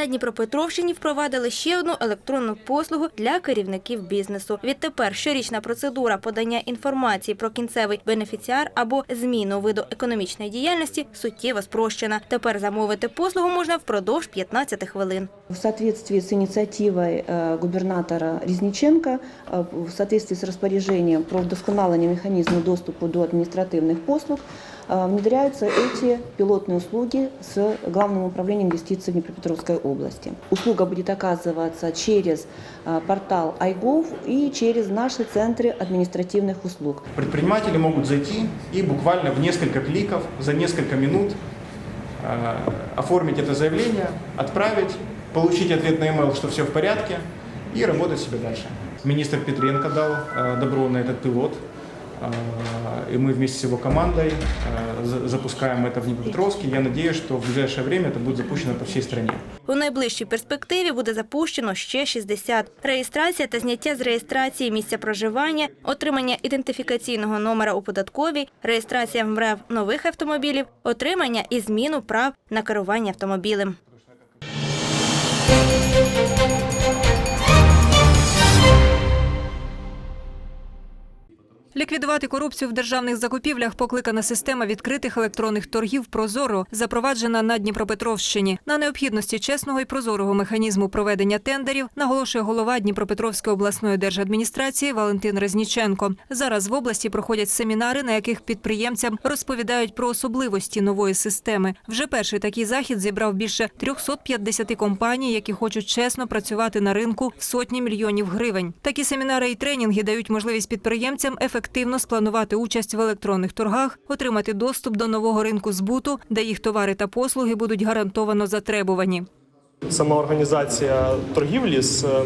На Дніпропетровщині впровадили ще одну електронну послугу для керівників бізнесу. Відтепер щорічна процедура подання інформації про кінцевий бенефіціар або зміну виду економічної діяльності суттєво спрощена. Тепер замовити послугу можна впродовж 15 хвилин. В соответствии с инициативой э, губернатора Резниченко, э, в соответствии с распоряжением про вдосконаление механизма доступа до административных послуг, э, Внедряются эти пилотные услуги с Главным управлением юстиции Днепропетровской области. Услуга будет оказываться через э, портал iGov и через наши центры административных услуг. Предприниматели могут зайти и буквально в несколько кликов, за несколько минут э, оформить это заявление, отправить, получить ответ на e что все в порядке и работать себе дальше. Министр Петренко дал добро на этот пилот, и мы вместе с его командой э, за- запускаем это в Днепропетровске. Я надеюсь, что в ближайшее время это будет запущено по всей стране. У найближчій перспективі буде запущено ще 60. Реєстрація та зняття з реєстрації місця проживання, отримання ідентифікаційного номера у податковій, реєстрація в МРЕВ нових автомобілів, отримання і зміну прав на керування автомобілем. Ліквідувати корупцію в державних закупівлях покликана система відкритих електронних торгів Прозоро, запроваджена на Дніпропетровщині. На необхідності чесного і прозорого механізму проведення тендерів наголошує голова Дніпропетровської обласної держадміністрації Валентин Резніченко. Зараз в області проходять семінари, на яких підприємцям розповідають про особливості нової системи. Вже перший такий захід зібрав більше 350 компаній, які хочуть чесно працювати на ринку в сотні мільйонів гривень. Такі семінари і тренінги дають можливість підприємцям ефективно спланувати участь в електронних торгах, отримати доступ до нового ринку збуту, де їх товари та послуги будуть гарантовано затребувані. Сама організація торгівлі з е,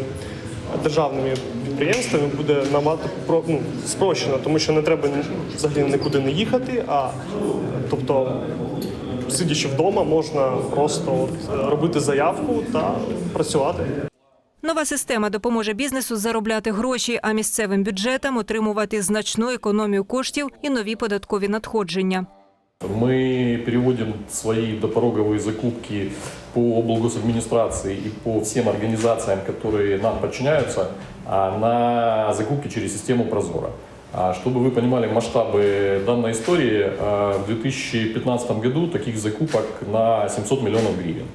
державними підприємствами буде набагато ну, спрощена, тому що не треба взагалі нікуди не їхати, а тобто, сидячи вдома, можна просто е, робити заявку та працювати. Нова система допоможе бізнесу заробляти гроші, а місцевим бюджетам отримувати значну економію коштів і нові податкові надходження. Мы переводим свои допороговые закупки по облгосадминистрации и по всем организациям, которые нам подчиняются, а, на закупки через систему Прозора. А, Чтобы вы понимали масштабы данной истории, а, в 2015 году таких закупок на 700 миллионов гривен.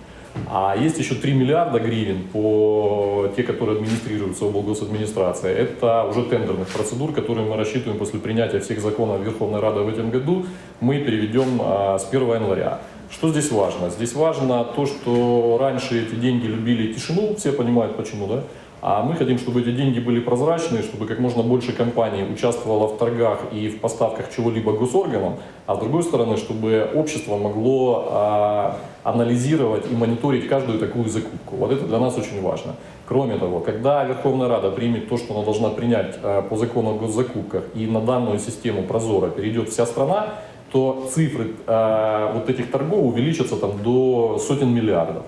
А есть еще 3 миллиарда гривен по те, которые администрируются облгосадминистрацией. Это уже тендерных процедур, которые мы рассчитываем после принятия всех законов Верховной Рады в этом году, мы переведем а, с 1 января. Что здесь важно? Здесь важно то, что раньше эти деньги любили тишину, все понимают почему, да? А мы хотим, чтобы эти деньги были прозрачные, чтобы как можно больше компаний участвовало в торгах и в поставках чего-либо госорганам, а с другой стороны, чтобы общество могло а, анализировать и мониторить каждую такую закупку. Вот это для нас очень важно. Кроме того, когда Верховная Рада примет то, что она должна принять а, по закону о госзакупках, и на данную систему Прозора перейдет вся страна, то цифры а, вот этих торгов увеличатся там, до сотен миллиардов.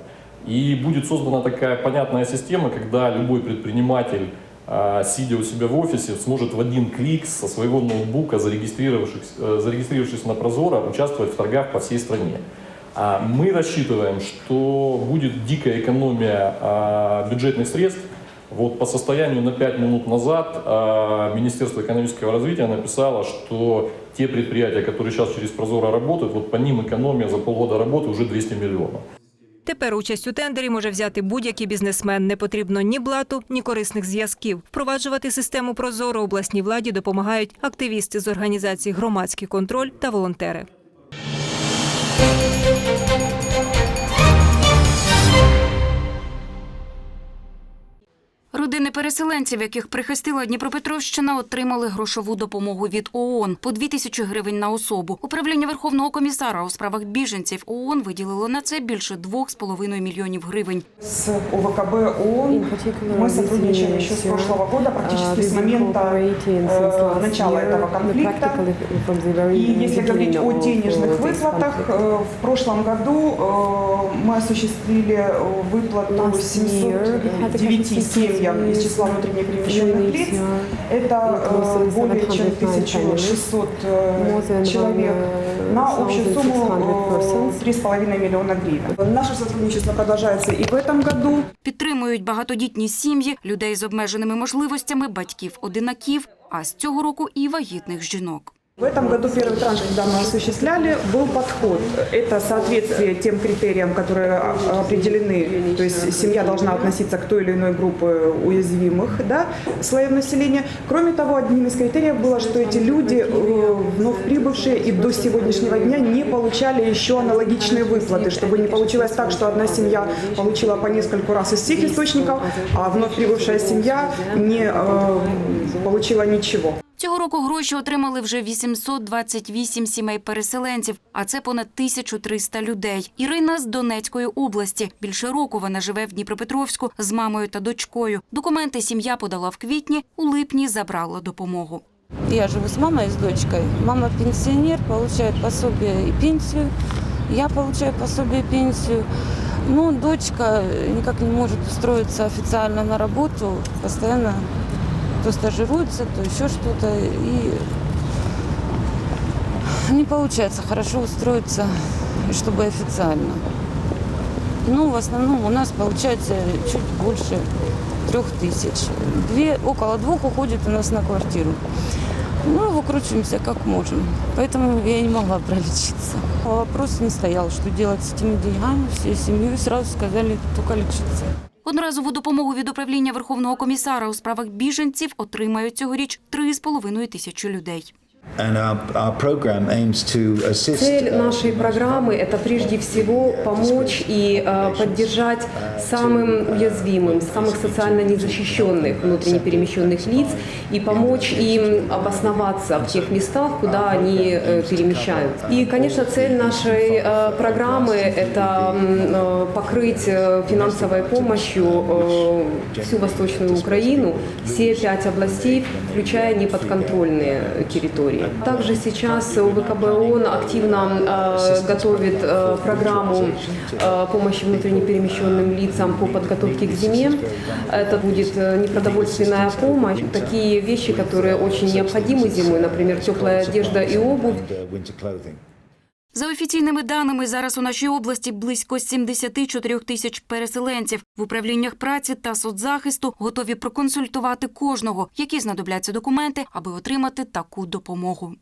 И будет создана такая понятная система, когда любой предприниматель, а, сидя у себя в офисе, сможет в один клик со своего ноутбука, зарегистрировавшись, э, зарегистрировавшись на Прозоро, участвовать в торгах по всей стране. А Мы рассчитываем, что будет дикая экономия а, бюджетных средств. Вот по состоянию на 5 минут назад Министерство экономического развития написало, что те предприятия, которые сейчас через Прозоро работают, вот по ним экономия за полгода работы уже 200 миллионов. Тепер участь у тендері може взяти будь-який бізнесмен. Не потрібно ні блату, ні корисних зв'язків. Впроваджувати систему прозоро обласній владі допомагають активісти з організації Громадський контроль та волонтери. Родини переселенців, яких прихистила Дніпропетровщина, отримали грошову допомогу від ООН по 2 тисячі гривень на особу. Управління Верховного комісара у справах біженців ООН виділило на це більше 2,5 мільйонів гривень. С ОВКБ ООН мы сотрудничаем еще с прошлого года, практически с момента э, начала этого конфликта. И если говорить о денежных выплатах, э, в прошлом году э, мы осуществили э, выплату 709 семьям из числа внутренне перемещенных лиц. Это э, более чем 1600 э, человек на общую сумму э, 3,5 миллиона гривен. Наше сотрудничество продолжается и в этом году. Підтримують багатодітні сім'ї, людей з обмеженими можливостями, батьків-одинаків, а з цього року і вагітних жінок. В этом году первый транш, когда мы осуществляли, был подход. Это соответствие тем критериям, которые определены. То есть семья должна относиться к той или иной группе уязвимых да, слоев населения. Кроме того, одним из критериев было, что эти люди, э, вновь прибывшие и до сегодняшнего дня не получали еще аналогичные выплаты, чтобы не получилось так, что одна семья получила по нескольку раз из всех источников, а вновь прибывшая семья не э, получила ничего. Цього року гроші отримали вже 828 сімей переселенців, а це понад 1300 людей. Ірина з Донецької області. Більше року вона живе в Дніпропетровську з мамою та дочкою. Документи сім'я подала в квітні, у липні забрала допомогу. Я живу с мамой и с дочкой. Мама пенсионер, получает пособие и пенсию. Я получаю пособие и пенсию. Но дочка никак не может устроиться официально на работу. Постоянно то стажируется, то еще что-то. И не получается хорошо устроиться, чтобы официально. Ну, в основном у нас получается чуть больше трех тысяч. Две, около двух уходит у нас на квартиру. Ну, выкручиваемся как можем. Поэтому я не могла пролечиться. Вопрос не стоял, что делать с этими деньгами. Всей семьей сразу сказали только лечиться. Одноразову допомогу від управління Верховного комісара у справах біженців отримають цьогоріч 3,5 тисячі людей. Цель uh, нашей программы – это прежде всего помочь и э, поддержать самым уязвимым, самых социально незащищенных внутренне перемещенных лиц и помочь им обосноваться в тех местах, куда они э, перемещаются. И, конечно, цель нашей э, программы – это э, покрыть финансовой помощью всю Восточную Украину, все пять областей, включая неподконтрольные территории. Также сейчас УВКБ ООН активно э, готовит э, программу э, помощи внутренне перемещенным лицам по подготовке к зиме. Это будет э, непродовольственная помощь, такие вещи, которые очень необходимы зимой, например, теплая одежда и обувь. За офіційними даними, зараз у нашій області близько 74 тисяч переселенців. В управліннях праці та соцзахисту готові проконсультувати кожного, які знадобляться документи, аби отримати таку допомогу.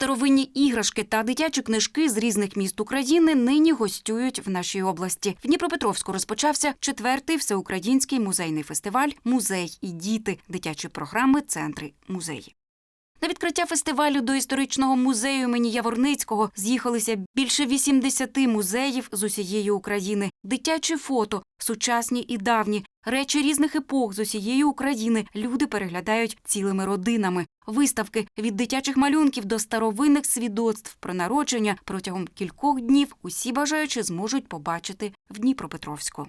Старовинні іграшки та дитячі книжки з різних міст України нині гостюють в нашій області. В Дніпропетровську розпочався четвертий всеукраїнський музейний фестиваль Музей і діти дитячі програми Центри музеї. На відкриття фестивалю до історичного музею імені Яворницького з'їхалися більше 80 музеїв з усієї України. Дитячі фото, сучасні і давні, речі різних епох з усієї України люди переглядають цілими родинами. Виставки від дитячих малюнків до старовинних свідоцтв про народження протягом кількох днів усі бажаючі зможуть побачити в Дніпропетровську.